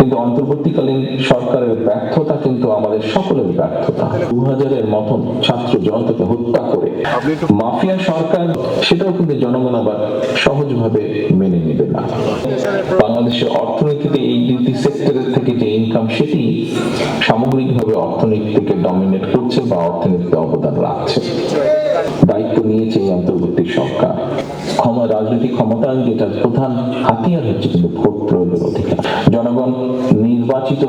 কিন্তু অন্তর্বর্তীকালীন সরকারের ব্যর্থতা কিন্তু আমাদের সকলের ব্যর্থতা। দু হাজারের মতন ছাত্র জনতাকে হত্যা করে মাফিয়া সরকার, সেটাও কিন্তু জনগণ আবার সহজভাবে মেনে নেবে না। বাংলাদেশের অর্থনীতিতে এই ইনকাম সেটি সামগ্রিকভাবে অর্থনীতিকে ডমিনেট করছে বা অর্থনীতিতে অবদান রাখছে। দায়িত্ব নিয়েছে এই অন্তর্বর্তী সরকার। ক্ষমা, রাজনৈতিক ক্ষমতার যেটা প্রধান হাতিয়ার হচ্ছে কিন্তু ভোট প্রয়োগের অধিকার। জনগণ নির্বাচিত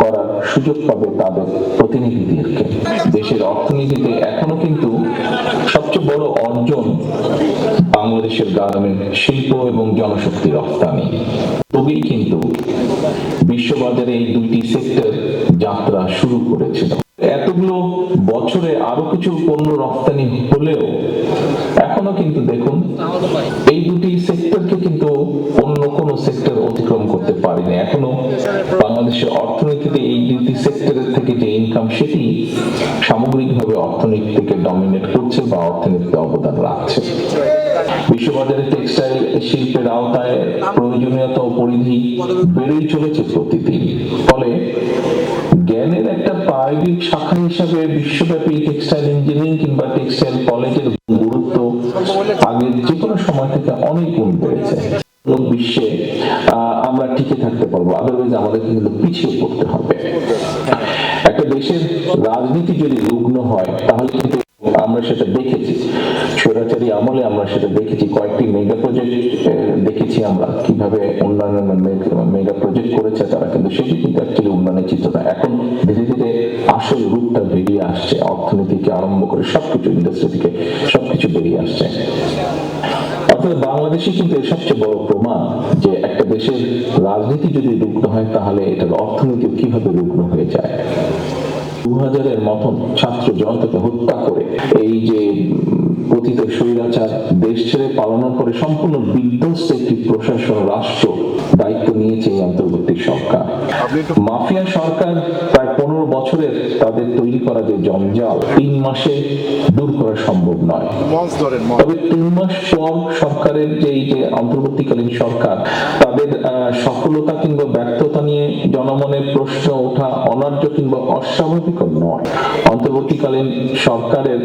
করার সুযোগ পাবে তাদের প্রতিনিধিদেরকে। দেশের অর্থনীতিতে এখনও কিন্তু সবচেয়ে বড় অর্জন বাংলাদেশের গার্মেন্ট শিল্প এবং জনশক্তি রপ্তানি। তবেই কিন্তু বিশ্ববাজারে এই দুইটি সেক্টর যাত্রা শুরু করেছিল। এতগুলো বছরে আরও কিছু পণ্য রপ্তানি হলেও এখনও কিন্তু দেখুন, এই দুটি সেক্টরকে কিন্তু অন্য কোন সেক্টর অতিক্রম করতে পারেনি। এখনও বাংলাদেশের অর্থনীতিতে এই দুটি যে ইনকাম সেটি সামগ্রিকভাবে অর্থনীতিকে ডমিনেট করছে বা অর্থনীতিতে অবদান রাখছে। বিশ্ববাজারে টেক্সটাইল শিল্পের আওতায় প্রয়োজনীয়তা ও পরিধি বেড়েই চলেছে প্রতিদিন। ফলে জ্ঞানের একটা প্রায়োগিক শাখা হিসাবে বিশ্বব্যাপী টেক্সটাইল ইঞ্জিনিয়ারিং কিংবা টেক্সটাইল কলেজের গুরুত্ব আগের যে কোনো সময় থেকে অনেক গুণ বেড়েছে। বিশ্বে আমরা টিকে থাকতে পারব। আদারওয়াইজ আমাদের কিন্তু পিছিয়ে পড়তে হবে। দেশের রাজনীতি যদি রুগ্ন হয়, তাহলে কিন্তু আমরা সেটা দেখেছি। স্বৈরাচারী আমলে আমরা সেটা দেখেছি। কয়েকটি মেগা প্রজেক্ট দেখেছি আমরা কীভাবে উন্নয়নের মেগা প্রজেক্ট করেছে তারা। কিন্তু সেটি কিন্তু অ্যাকচুয়ালি উন্নয়নের চিত্র না। এখন ধীরে ধীরে আসল রূপটা বেরিয়ে আসছে। অর্থনীতিকে আরম্ভ করে সবকিছু ইন্ডাস্ট্রি থেকে সবকিছু বেরিয়ে আসছে। অর্থাৎ বাংলাদেশে কিন্তু এর সবচেয়ে বড় প্রমাণ যে একটা দেশের রাজনীতি যদি রুগ্ন হয়, তাহলে এটার অর্থনীতি কীভাবে রুগ্ন হয়ে যায়। দু হাজারের মতন ছাত্র জনতাকে হত্যা করে এই যে পতিত স্বৈরাচার দেশ ছেড়ে পালানোর পরে সম্পূর্ণ বিধ্বস্ত একটি প্রশাসন রাষ্ট্র দায়িত্ব নিয়েছে এই অন্তর্বর্তী সরকার। মাফিয়া সরকার প্রায় পনেরো বছরের তাদের তৈরি করা যে জঞ্জাল তিন মাসে দূর করা সম্ভব নয়। তবে তিন মাস পর সরকারের যে এই যে অন্তর্বর্তীকালীন সরকার তাদের আহ, সফলতা কিংবা ব্যর্থতা নিয়ে জনমনের প্রশ্ন ওঠা অনার্য কিংবা অস্বাভাবিক নয় অন্তর্বর্তীকালীন সরকারের,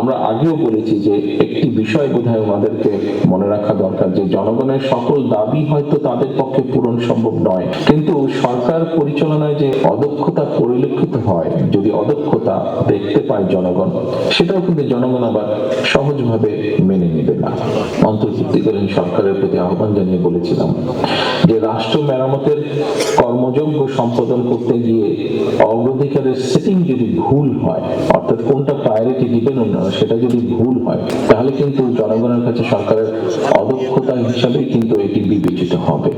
আমরা আগেও বলেছি যে একটি বিষয় বোধহয় আমাদেরকে মনে রাখা দরকার যে জনগণের সকল দাবি হয়তো তাদের পক্ষে পূরণ সম্ভব নয়। কিন্তু সরকার পরিচালনায় যে অদক্ষতা পরিলক্ষিত হয়, যদি অদক্ষতা দেখতে পায় জনগণ, সেটাও কিন্তু জনগণ আবার সহজভাবে মেনে নেবে না। অন্তর্বর্তীকালীন সরকারের প্রতি আহ্বান জানিয়ে বলেছিলাম যে রাষ্ট্র মেরামতের কর্মযোগ্য সম্পাদন করতে গিয়ে অগ্রাধিকারের সেটিং যদি ভুল হয় অর্থাৎ কোনটা প্রায়োরিটি দিবেন ওনারা সেটা যদি ভুল হয়, তাহলে কিন্তু জনগণের কাছে সরকারের অদক্ষতা হিসাবে কিন্তু এটি বিবেচিত হবে।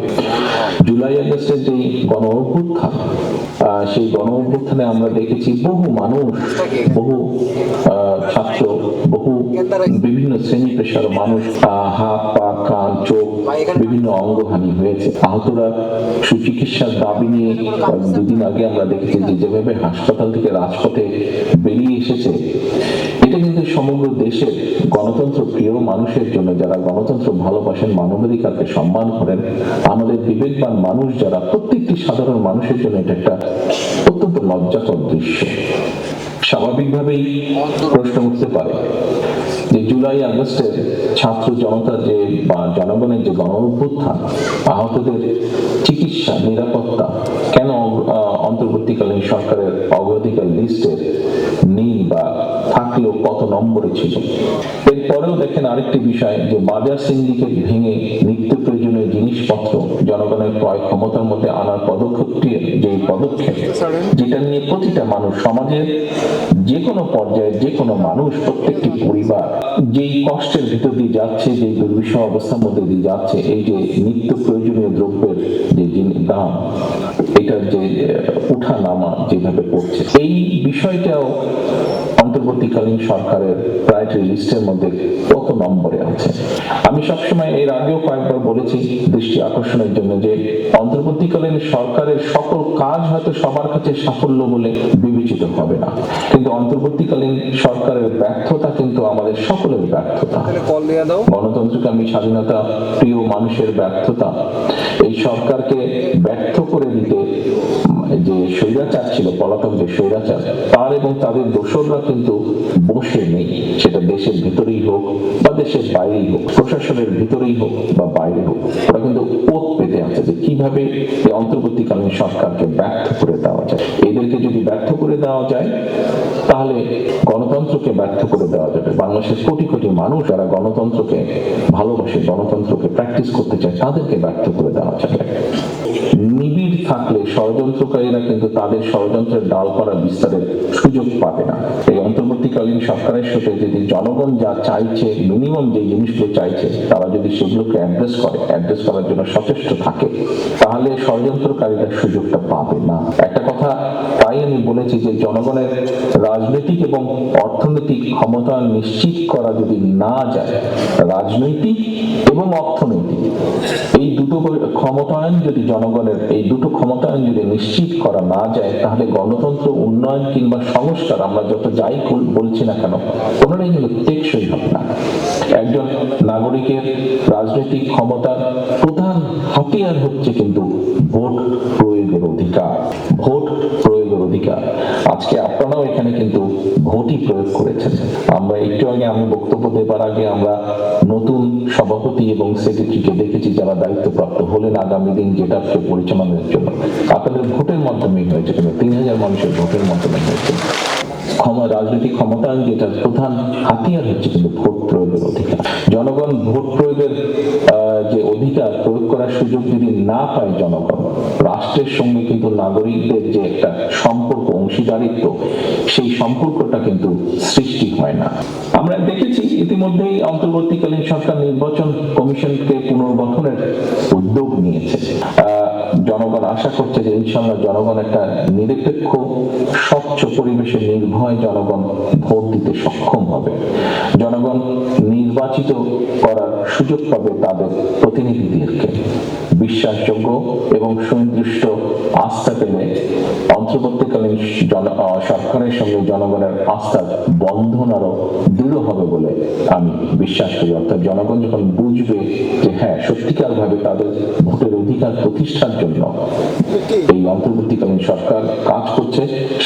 জুলাই আগস্টের যে গণ অভ্যুত্থান সেই গণ অভ্যুত্থানে আমরা দেখেছি বহু মানুষ, বহু ছাত্র, বহু বিভিন্ন শ্রেণি পেশার মানুষ হাত, পা, কান, চোখ বিভিন্ন অঙ্গহানি হয়েছে। আহতরা সুচিকিৎসার দাবি নিয়ে দুদিন আগে আমরা দেখেছি যে যেভাবে হাসপাতাল থেকে রাজপথে বেরিয়ে এসেছে, এটা কিন্তু সমগ্র দেশের গণতন্ত্র প্রিয় মানুষের জন্য, যারা গণতন্ত্র ভালোবাসেন, মানবাধিকারকে সম্মান করেন, আমাদের বিবেকবান মানুষ যারা প্রত্যেকটি সাধারণ মানুষের জন্য এটা একটা অত্যন্ত লজ্জাকর দৃশ্য। স্বাভাবিকভাবেই প্রশ্ন উঠতে পারে যে জুলাই আগস্টের ছাত্র জনতার যে, বা জনগণের যে গণ অভ্যুত্থান আহতদের চিকিৎসা, নিরাপত্তা কেন অন্তর্বর্তীকালীন সরকারের অগ্রাধিকার লিস্টের নেই বা থাকলেও কত নম্বরে ছিল? এরপরেও দেখেন আরেকটি বিষয় যে বাজার সিন্ডিকেট ভেঙে জিনিসপত্র জনগণের ক্রয় ক্ষমতার মধ্যে আনার পদক্ষেপটি যে পদক্ষেপ, যেটা নিয়ে প্রতিটা মানুষ, সমাজের যে কোনো পর্যায়ে যে কোনো মানুষ, প্রত্যেকটি পরিবার যেই কষ্টের ভিতর দিয়ে যাচ্ছে যে দুর্বিষহ অবস্থার মধ্যে দিয়ে যাচ্ছে, এই যে নিত্য প্রয়োজনীয় দ্রব্যের যে দাম, এটার যে উঠা নামা যেভাবে পড়ছে এই বিষয়টাও অন্তর্বর্তীকালীন সরকারের প্রায়োরিটি লিস্টের মধ্যে কত নম্বরে আছে। আমি সবসময় এর আগেও কয়েকবার বলেছি দৃষ্টি আকর্ষণের জন্য যে অন্তর্বর্তীকালীন সরকারের সকল কাজ হয়তো সবার কাছে সাফল্য বলে বিবেচিত হবে না। কিন্তু অন্তর্বর্তীকালীন সরকারের ব্যর্থতা কিন্তু আমাদের সকলের ব্যর্থতা। দাও। গণতন্ত্রকামী স্বাধীনতা প্রিয় মানুষের ব্যর্থতা। এই সরকারকে ব্যর্থ করে দিতে যে স্বৈরাচার ছিল পলাতক যে স্বৈরাচার তার এবং তাদের দোসররা কিন্তু বসে নেই। সেটা দেশের ভিতরেই হোক বা দেশের বাইরেই হোক, প্রশাসনের ভিতরেই হোক বা বাইরে হোক, ওরা কিন্তু পথ পেতে আছে যে কীভাবে এই অন্তর্বর্তীকালীন সরকারকে ব্যর্থ করে দেওয়া যায়। করে দেওয়া যায়, তাহলে গণতন্ত্রকে ব্যর্থ করে দেওয়া যাবে। বাংলাদেশের কোটি কোটি মানুষ যারা গণতন্ত্রকে ভালোবাসে, গণতন্ত্রকে প্র্যাকটিস করতে চায়, তাদেরকে ব্যর্থ করে দেওয়া যাবে। নিবিড় থাকলে ষড়যন্ত্রকারীরা কিন্তু তাদের ষড়যন্ত্রের ডাল করা বিস্তারের সুযোগ পাবে না। এই অন্তর্বর্তীকালীন সরকারের সাথে যদি জনগণ যা চাইছে মিনিমাম যে জিনিসগুলো চাইছে, তারা যদি সেগুলোকে অ্যাড্রেস করে অ্যাড্রেস করার জন্য সচেষ্ট থাকে, তাহলে ষড়যন্ত্রকারীরা সুযোগটা পাবে না। একটা কথা তাই আমি বলেছি যে জনগণের রাজনৈতিক এবং অর্থনৈতিক ক্ষমতা নিশ্চিত করা যদি না যায়, রাজনৈতিক এবং অর্থনৈতিক, এই দুটো ক্ষমতায়ন যদি জনগণের, এই দুটো ক্ষমতায়ন যদি নিশ্চিত করা না যায়, তাহলে গণতন্ত্র, উন্নয়ন কিংবা সংস্কার, আমরা যত যাই বলছি না কেন, কোনোটাই কিন্তু টেকসই হবে না। একজন নাগরিকের রাজনৈতিক ক্ষমতার প্রধান হাতিয়ার হচ্ছে কিন্তু ভোট প্রয়োগের অধিকার। ভোট এখানে কিন্তু ভোটই প্রয়োগ করেছেন। আমরা একটু আগে আমি বক্তব্য দেবার আগে আমরা নতুন সভাপতি এবং সেক্রেটারিকে দেখেছি যারা দায়িত্বপ্রাপ্ত হলেন আগামী দিন যেটা পরিচালনার জন্য। আপনাদের ভোটের মাধ্যমেই হয়েছে তিন হাজার মানুষের ভোটের মাধ্যমে হয়েছে। ক্ষমা, রাজনৈতিক ক্ষমতায়ন যেটা প্রধান হাতিয়ার হচ্ছে কিন্তু ভোট প্রয়োগের অধিকার। জনগণ ভোট প্রয়োগের যে অধিকার প্রয়োগ করার সুযোগ যদি না পায় জনগণ, রাষ্ট্রের সঙ্গে কিন্তু নাগরিকদের যে একটা সম্পর্ক, অংশীদারিত্ব, সেই সম্পর্কটা কিন্তু সৃষ্টি হয় না। আমরা দেখেছি ইতিমধ্যেই অন্তর্বর্তীকালীন সরকার নির্বাচন কমিশনকে পুনর্গঠনের উদ্যোগ নিয়েছে। জনগণ আশা করছে যে ইনশাল্লাহ জনগণ একটা নিরপেক্ষ, স্বচ্ছ পরিবেশে নির্ভয় জনগণ ভোট দিতে সক্ষম হবে। জনগণ নির্বাচিত করার সুযোগ পাবে তাদের প্রতিনিধিদেরকে। বিশ্বাসযোগ্য এবং সুনির্দিষ্ট আস্থা পেলে অন্তর্বর্তীকালীন জন সরকারের সঙ্গে জনগণের আস্থার বন্ধন আরও দৃঢ় হবে বলে আমি বিশ্বাস করি। অর্থাৎ জনগণ যখন বুঝবে যে হ্যাঁ সত্যিকার ভাবে তাদের ভোটের অধিকার প্রতিষ্ঠার জন্য এই অন্তর্বর্তীকালীন সরকার কাজ করছে